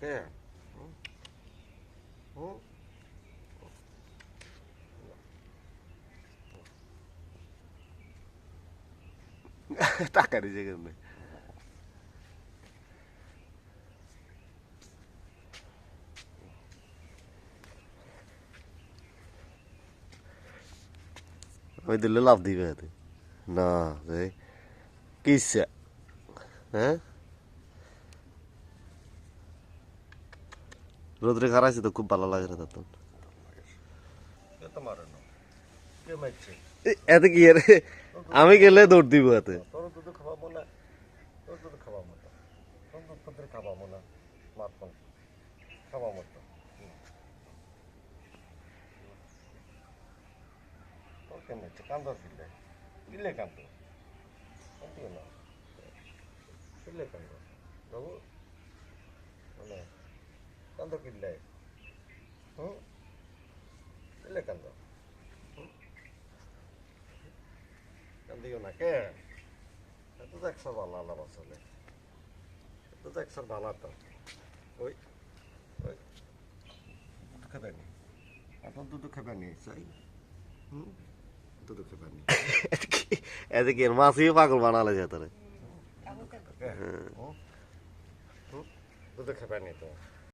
কে হুম? হুম? টাকা দিছে কেন আমি দিলে লাভ দিবে এতে না রে কিসে হ্যাঁ রোদ্রে খারাইছে তো খুব ভালো লাগে না। তখন এতে কি রে আমি গেলে দৌড় দিব এতে। কান্দ দিলে দিলে কান্দ। দিলে কান্দ। বাবু কান্দ কিনলে হুম? দিলে কান্দ? কান্দিও না কে? এত তো একশো ভালো আল্লাহ আসলে এত তো একশো ভালো তো। ওই ওই। দুধ খাবে নি? এখন দুধ খাবে নি? চাই হুম? দুধ খাবে নি। পাগল বানালে যে তোরে। দুধ খাবে নি তো।